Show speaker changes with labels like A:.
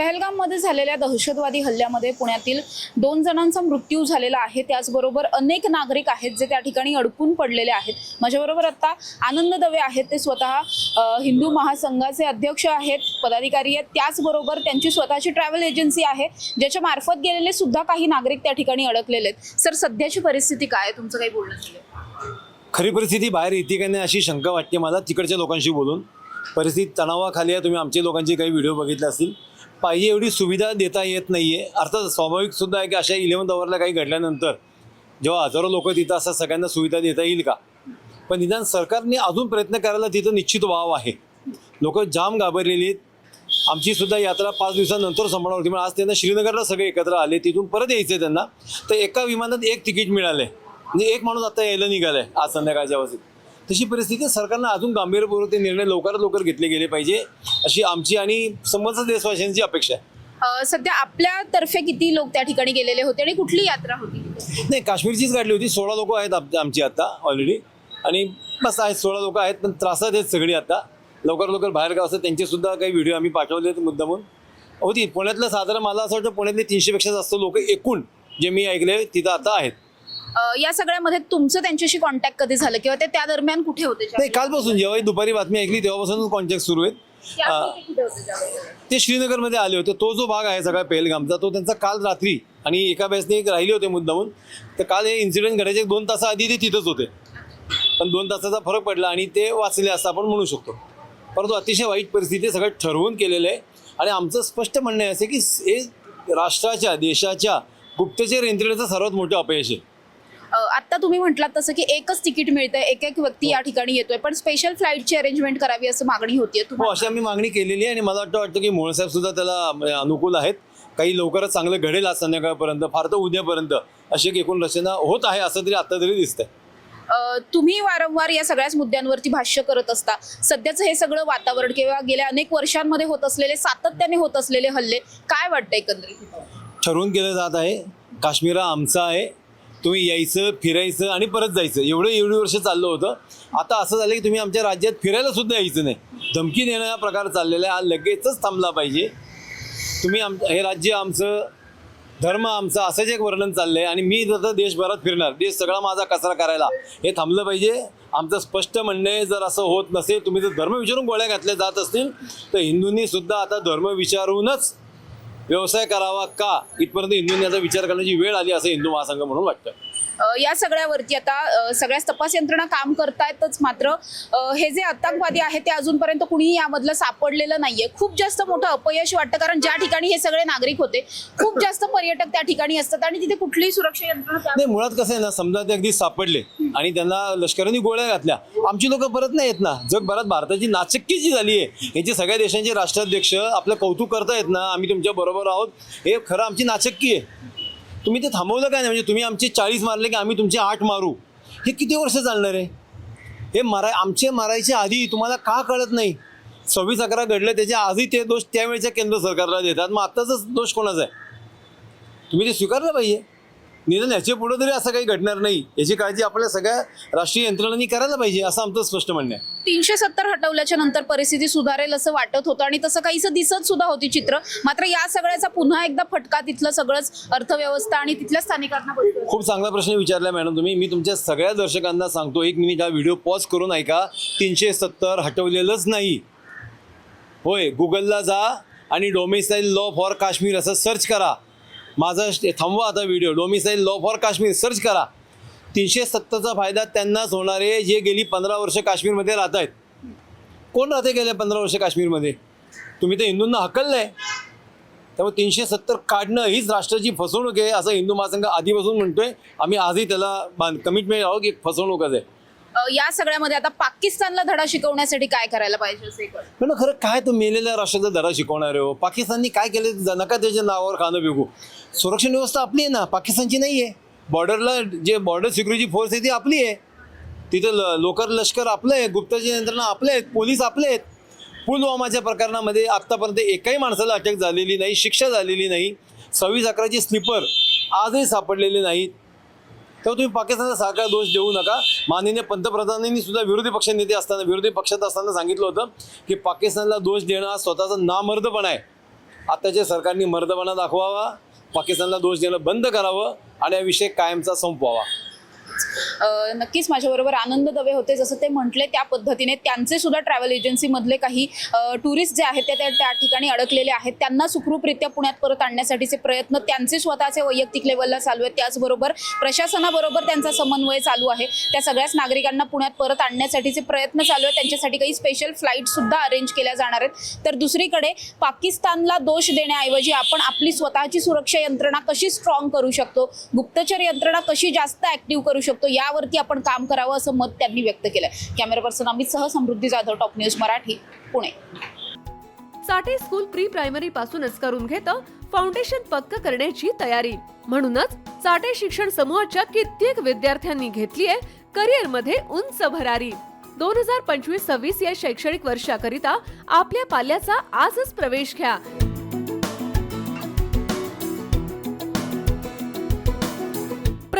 A: पहलगाममध्ये झालेल्या दहशतवादी हल्ल्यामध्ये पुण्यातील दोन जणांचा मृत्यू झालेला आहे. त्याचबरोबर अनेक नागरिक आहेत जे त्या ठिकाणी अडकून पडलेले आहेत. माझ्याबरोबर आता आनंद दवे आहेत. ते स्वतः हिंदू महासंघाचे अध्यक्ष आहेत पदाधिकारी आहेत. त्याचबरोबर त्यांची स्वतःची ट्रॅव्हल एजन्सी आहे ज्याच्या मार्फत गेलेले सुद्धा काही नागरिक त्या ठिकाणी अडकलेले आहेत. सर सध्याची परिस्थिती काय आहे? तुमचं काही बोलणं झालं
B: खरी परिस्थिती बाहेर येते का नाही अशी शंका वाटते मला. तिकडच्या लोकांशी बोलून. परिस्थिती तणावाखाली आहे. तुम्ही आमच्या लोकांचे काही व्हिडिओ बघितले असतील. पाहिजे एवढी सुविधा देता येत नाही आहे अर्थात स्वाभाविक सुद्धा आहे की अशा इलेव्हन्थ अवरला काही घडल्यानंतर जेव्हा हजारो लोक तिथं असतात सगळ्यांना सुविधा देता येईल का? पण निदान सरकारने अजून प्रयत्न करायला तिथं निश्चित वाव आहे. लोक जाम घाबरलेली आहेत. आमची सुद्धा यात्रा पाच दिवसानंतर संपणार होती म्हणजे आज त्यांना श्रीनगरला सगळे एकत्र आले तिथून परत यायचं त्यांना. तर एका विमानात एक तिकीट मिळालं आहे म्हणजे एक माणूस आता यायला निघालाय आज संध्याकाळच्या अवस्थेत तशी परिस्थिती. सरकारनं अजून गांभीर्यपूर्वक ते निर्णय लवकरात लवकर घेतले गेले पाहिजे अशी आमची आणि संबंध देशवासियांची अपेक्षा आहे.
A: सध्या आपल्यातर्फे किती लोक त्या ठिकाणी गेलेले होते आणि कुठली यात्रा होती?
B: नाही काश्मीरचीच गाडी होती. सोळा लोक आहेत आमची आता ऑलरेडी आणि बस आहेत सोळा लोक आहेत पण त्रासात आहेत सगळी आता. लवकर लवकर बाहेर गाव असतात त्यांचे सुद्धा काही व्हिडिओ आम्ही पाठवले मुद्दामून. होती. पुण्यातलं साधारण मला असं वाटतं पुण्यातले तीनशेपेक्षा जास्त लोक एकूण जे मी ऐकले तिथं आता आहेत.
A: या सगळ्यामध्ये तुमचं त्यांच्याशी कॉन्टॅक्ट कधी झालं किंवा ते त्या दरम्यान कुठे होते
B: नाही कालपासून जेव्हा ही दुपारी बातमी ऐकली तेव्हापासूनच कॉन्टॅक्ट सुरू आहेत.
A: त्यावेळी ते कुठे होते त्यावेळी?
B: ते श्रीनगरमध्ये आले होते. तो जो भाग आहे सगळा पेहलगामचा तो त्यांचा काल रात्री आणि एका बॅचने एक राहिले होते मुद्दामून. तर काल हे इन्सिडेंट घडायचे एक दोन तासाआधी ते तिथंच होते. पण दोन तासाचा फरक पडला आणि ते वाचले असं आपण म्हणू शकतो. परंतु अतिशय वाईट परिस्थिती आहे, सगळं ठरवून केलेलं आहे. आणि आमचं स्पष्ट म्हणणं आहे असं की हे राष्ट्राच्या देशाच्या गुप्तचर यंत्रणेचं सर्वात मोठं अपयश आहे.
A: तुम्ही म्हटलात तसं की एकच तिकीट मिळतंय एक एक व्यक्ती या ठिकाणी येतोय. पण स्पेशल फ्लाईटची अरेंजमेंट करावी असं मागणी होतीये
B: हो
A: तुम्हाला?
B: अशी आम्ही मागणी केलेली आहे आणि मला वाटतं वाटतं की मोळसाहेब सुद्धा त्याला अनुकूल आहेत. काही लवकरच चांगलं घडेल आज संध्याकाळपर्यंत फार तर उद्यापर्यंत. अशी एक एकूण रचना होत आहे असं तरी आता तरी दिसतंय.
A: अ, तुम्ही वारंवार या सगळ्याच मुद्द्यांवरती भाष्य करत असता. सध्याचं हे सगळं वातावरण किंवा गेल्या अनेक वर्षांमध्ये होत असलेले सातत्याने होत असलेले हल्ले काय वाटतं एकंदरीत?
B: ठरवून केलं जात आहे. काश्मीर हा आमचा आहे. तुम्ही यायचं फिरायचं आणि परत जायचं. एवढं एवढी वर्ष चाललं होतं. आता असं झालं की तुम्ही आमच्या राज्यात फिरायला सुद्धा यायचं नाही. धमकी देणं हा प्रकार चाललेला आहे. हा लगेचच थांबला पाहिजे. तुम्ही आम हे राज्य आमचं धर्म आमचं असंच एक वर्णन चाललं आहे आणि मी जर देशभरात फिरणार. देश सगळा माझा कचरा करायला. हे थांबलं पाहिजे. आमचं स्पष्ट म्हणणं आहे जर असं होत नसेल तुम्ही जर धर्म विचारून गोळ्या घातल्या जात असतील तर हिंदूंनी सुद्धा आता धर्म विचारूनच व्यवसाय करावा का? इथपर्यंत हिंदूंनी याचा विचार करण्याची वेळ आली असं हिंदू महासंघ म्हणून वाटतं.
A: या सगळ्यावरती आता सगळ्याच तपास यंत्रणा काम करतायतच मात्र हे जे आतंकवादी आहेत ते अजूनपर्यंत कुणीही यामधलं सापडलेलं नाहीये. खूप जास्त मोठं अपयश वाटतं कारण ज्या ठिकाणी हे सगळे नागरिक होते खूप जास्त पर्यटक त्या ठिकाणी असतात आणि तिथे कुठलीही सुरक्षा यंत्रणा
B: नाही मुळात कसं आहे ना समजा ते अगदी सापडले आणि त्यांना लष्करांनी गोळ्या घातल्या. आमची लोक परत नाही येत ना. जगभरात भारताची नाचक्की जी झाली आहे यांची सगळ्या देशांचे राष्ट्राध्यक्ष आपलं कौतुक करतायत ना आम्ही तुमच्या बरोबर आहोत. हे खरं आमची नाचक्की आहे. तुम्ही ते थांबवलं काय नाही? म्हणजे तुम्ही आमचे चाळीस मारले की आम्ही तुमचे आठ मारू. हे किती वर्ष चालणार आहे? हे माराय आमचे मारायच्या आधी तुम्हाला का कळत नाही? सव्वीस अकरा घडलं त्याच्या आधी ते दोष त्यावेळेच्या केंद्र सरकारला देतात. मग आत्ताचाच दोष कोणाचा आहे? तुम्ही ते स्वीकारलं पाहिजे. निदान याच्यापुढे तरी असं काही घडणार नाही. याची काळजी आपल्या सगळ्या राष्ट्रीय यंत्रणांनी करायला पाहिजे असं आमचं स्पष्ट म्हणणं आहे.
A: तीनशे सत्तर हटवल्याच्या नंतर परिस्थिती सुधारेल असं वाटत होतं आणि तसं काहीसं दिसत सुद्धा होती चित्र. मात्र या सगळ्याचा पुन्हा एकदा फटका तिथलं सगळंच अर्थव्यवस्था आणि तिथल्या स्थानिकांना बसतोय.
B: खूप चांगला प्रश्न विचारला मॅडम तुम्ही. मी तुमच्या सगळ्या दर्शकांना सांगतो एक मिनिट हा व्हिडिओ पॉज करून ऐका. तीनशे सत्तर हटवलेलंच नाही. होय गुगलला जा आणि डोमिसाईल लॉ फॉर काश्मीर असं सर्च करा. माझा थांबवा आता video domicile law for Kashmir search करा. तीनशे सत्तरचा फायदा त्यांनाच होणार आहे. जे गेली पंधरा वर्ष काश्मीरमध्ये राहत आहेत. कोण राहते गेल्या पंधरा वर्ष काश्मीरमध्ये? तुम्ही तर हिंदूंना हकललं आहे त्यामुळे तीनशे सत्तर काढणं हीच राष्ट्राची फसवणूक आहे असं हिंदू महासंघ आधीपासून म्हणतोय. आम्ही आजही त्याला बांध कमिटमेंट आहोत की फसवणूकच आहे.
A: या सगळ्यामध्ये आता पाकिस्तानला धडा शिकवण्यासाठी काय करायला पाहिजे असं
B: खरं काय तो मेलेल्या राष्ट्राचा धडा शिकवणार आहे हो? पाकिस्ताननी काय केले? नका त्याच्या नावावर खाणं बिगू संरक्षण व्यवस्था आपली आहे ना? पाकिस्तानची नाही आहे. बॉर्डरला जे बॉर्डर सिक्युरिटी फोर्स आहे ती आपली आहे. तिथं ल लोकर लष्कर आपलं आहे गुप्तचर यंत्रणा आपले आहेत पोलीस आपले आहेत. पुलवामाच्या प्रकरणामध्ये आत्तापर्यंत एकाही माणसाला अटक झालेली नाही शिक्षा झालेली नाही. सव्वीस अकराचे स्लिपर आजही सापडलेले नाहीत तेव्हा तुम्ही पाकिस्तानचा सारखा दोष देऊ नका. माननीय पंतप्रधानांनी सुद्धा विरोधी पक्ष नेते असताना विरोधी पक्षात असताना सांगितलं होतं की पाकिस्तानला दोष देणं हा स्वतःचा नामर्दपणा आहे. आताच्या सरकारने मर्दपणा दाखवावा पाकिस्तानला दोष देणं बंद करावं आणि हा विषय कायमचा संपवावा.
A: नक्कीच माझ्याबरोबर आनंद दवे होते जसं ते म्हटले त्या पद्धतीने. त्यांचे सुद्धा ट्रॅव्हल एजन्सीमधले काही टुरिस्ट जे आहेत ते त्या त्या ठिकाणी अडकलेले आहेत. त्यांना सुखरूपरित्या पुण्यात परत आणण्यासाठीचे प्रयत्न त्यांचे स्वतःचे वैयक्तिक लेवलला चालू आहेत. त्याचबरोबर प्रशासनाबरोबर त्यांचा समन्वय चालू आहे. त्या सगळ्याच नागरिकांना पुण्यात परत आणण्यासाठीचे प्रयत्न चालू आहेत. त्यांच्यासाठी काही स्पेशल फ्लाईट सुद्धा अरेंज केल्या जाणार आहेत. तर दुसरीकडे पाकिस्तानला दोष देण्याऐवजी आपण आपली स्वतःची सुरक्षा यंत्रणा कशी स्ट्रॉंग करू शकतो? गुप्तचर यंत्रणा कशी जास्त ऍक्टिव्ह करू शकतो? या त्यावरती आपण काम करावं असं मत त्यांनी व्यक्त केलं कॅमेरा पर्सन अमित सह Samruddhi Jadhav top news Marathi Pune.
C: Sathe school pre primary पासूनच करून घेतं फाउंडेशन पक्क करण्याची तयारी. म्हणूनच साठे शिक्षण समूहाच्या कित्येक विद्यार्थ्यांनी घेतलीये करिअरमध्ये उंच भरारी. दोन हजार पंचवीस सव्वीस या शैक्षणिक वर्षाकरिता आपल्या पाल्याचा आजच प्रवेश घ्या.